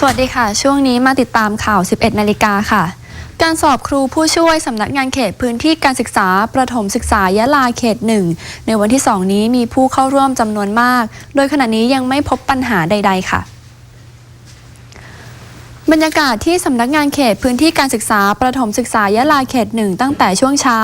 สวัสดีค่ะ ช่วงนี้มาติดตามข่าว 11 นาฬิกาค่ะ การสอบครูผู้ช่วยสำนักงานเขตพื้นที่การศึกษา ประถมศึกษายะลาเขตหนึ่งในวันที่ 2 นี้มีผู้เข้าร่วมจำนวนมาก โดยขณะนี้ยังไม่พบปัญหาใด ๆ ค่ะ บรรยากาศที่สำนักงานเขตพื้นที่การศึกษาประถมศึกษายะลาเขตหนึ่งตั้งแต่ช่วงเช้า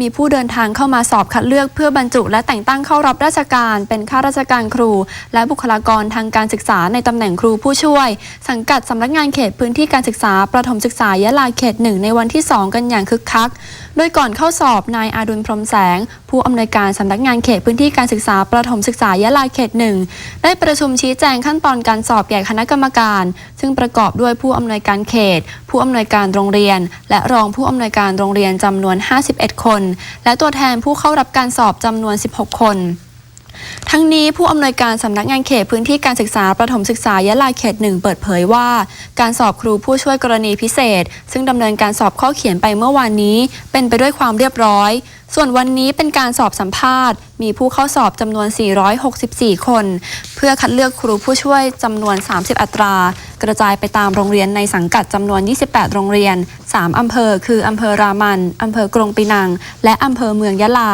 มีผู้เดินทางเข้ามาสอบคัดเลือกเพื่อบรรจุ และแต่งตั้งเข้ารับราชการ เป็นข้าราชการครู และบุคลากรทางการศึกษาในตำแหน่งครูผู้ช่วย สังกัดสำนักงานเขตพื้นที่การศึกษาประถมศึกษายะลาเขตหนึ่งในวันที่ 2 กันอย่างคึกคัก โดยก่อนเข้าสอบนายอาดุลพรมแสงผู้อำนวยการสำนักงานเขตพื้นที่การศึกษาประถมศึกษายะลาเขตหนึ่งได้ประชุมชี้แจงขั้นตอนการสอบแก่คณะกรรมการ ซึ่งประกอบด้วยผู้อำนวยการเขต ผู้อำนวยการโรงเรียน และรองผู้อำนวยการโรงเรียนจำนวน 51 คน และตัวแทนผู้เข้ารับการสอบจำนวน 16 คนทั้งนี้ผู้อำนวยการสำนักงานเขตพื้นที่การศึกษาประถมศึกษายะลาเขตหนึ่งเปิดเผยว่า การสอบครูผู้ช่วยกรณีพิเศษ ซึ่งดำเนินการสอบข้อเขียนไปเมื่อวานนี้ เป็นไปด้วยความเรียบร้อย ส่วนวันนี้เป็นการสอบสัมภาษณ์ มีผู้เข้าสอบจำนวน 464 คน เพื่อคัดเลือกครูผู้ช่วยจำนวน 30 อัตรา กระจายไปตามโรงเรียนในสังกัดจำนวน 28 โรงเรียน 3 อำเภอ คืออำเภอรามันอำเภอกรงปีนัง และอำเภอเมืองยะลา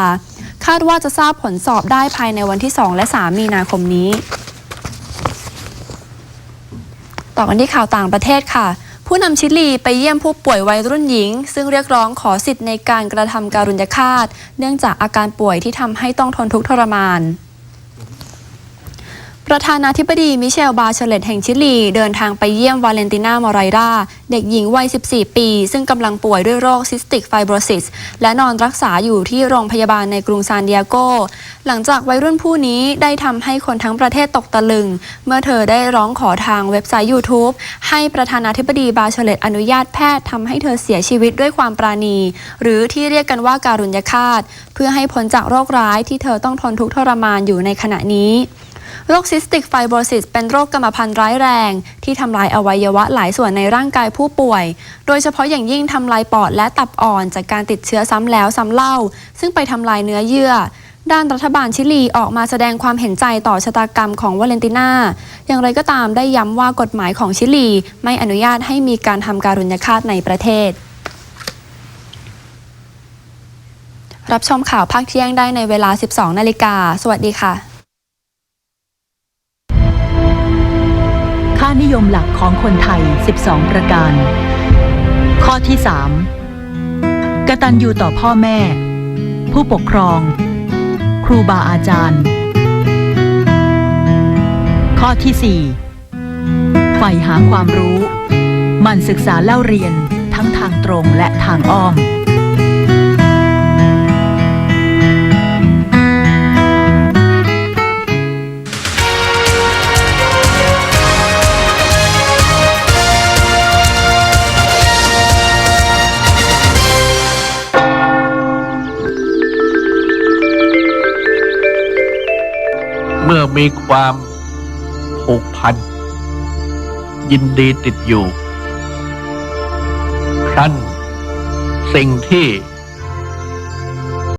คาดว่าจะทราบผลสอบได้ภายในวันที่ 2 และ 3 มีนาคมนี้ ต่อกันที่ข่าวต่างประเทศค่ะ ผู้นำชิลีไปเยี่ยมผู้ป่วยวัยรุ่นหญิง ซึ่งเรียกร้องขอสิทธิ์ในการกระทำการุญยฆาต เนื่องจากอาการป่วยที่ทำให้ต้องทนทุกข์ทรมาน ประธานาธิบดีมิเชลบาเชเลตแห่งชิลี เดินทางไปเยี่ยมวาเลนติน่ามอไรราเด็กหญิงวัย 14 ปี ซึ่งกำลังป่วยด้วยโรคซิสติกไฟโบรซิส และนอนรักษาอยู่ที่โรงพยาบาลในกรุงซานดิเอโก หลังจากวัยรุ่นผู้นี้ได้ทำให้คนทั้งประเทศตกตะลึง เมื่อเธอได้ร้องขอทางเว็บไซต์ YouTube ให้ประธานาธิบดีบาเชเลตอนุญาตแพทย์ทำให้เธอเสียชีวิตด้วยความปราณี หรือที่เรียกกันว่าการุญยฆาต เพื่อให้พ้นจากโรคร้ายที่เธอต้องทนทุกข์ทรมานอยู่ในขณะนี้ โรคซิสติกไฟโบรซิสเป็นโรคกรรมพันธุ์ร้ายแรง ที่ทำลายอวัยวะหลายส่วนในร่างกายผู้ป่วย โดยเฉพาะอย่างยิ่งทำลายปอดและตับอ่อนจากการติดเชื้อซ้ำแล้วซ้ำเล่า ซึ่งไปทำลายเนื้อเยื่อ ด้านรัฐบาลชิลีออกมาแสดงความเห็นใจต่อชะตากรรมของวาเลนติน่า อย่างไรก็ตามได้ย้ำว่ากฎหมายของชิลี ไม่อนุญาตให้มีการทำการุญยฆาตในประเทศรับชมข่าวภาคเที่ยงได้ในเวลา 12 นาฬิกา สวัสดีค่ะ นิยมหลักของคนไทย 12 ประการ ข้อที่ 3. กตัญญูต่อพ่อแม่ ผู้ปกครอง ครูบาอาจารย์ ข้อที่ 4. ใฝ่หาความรู้หมั่นศึกษาเล่าเรียนทั้งทางตรงและทางอ้อม เมื่อมีความผูกพัน ยินดีติดอยู่ท่านสิ่งที่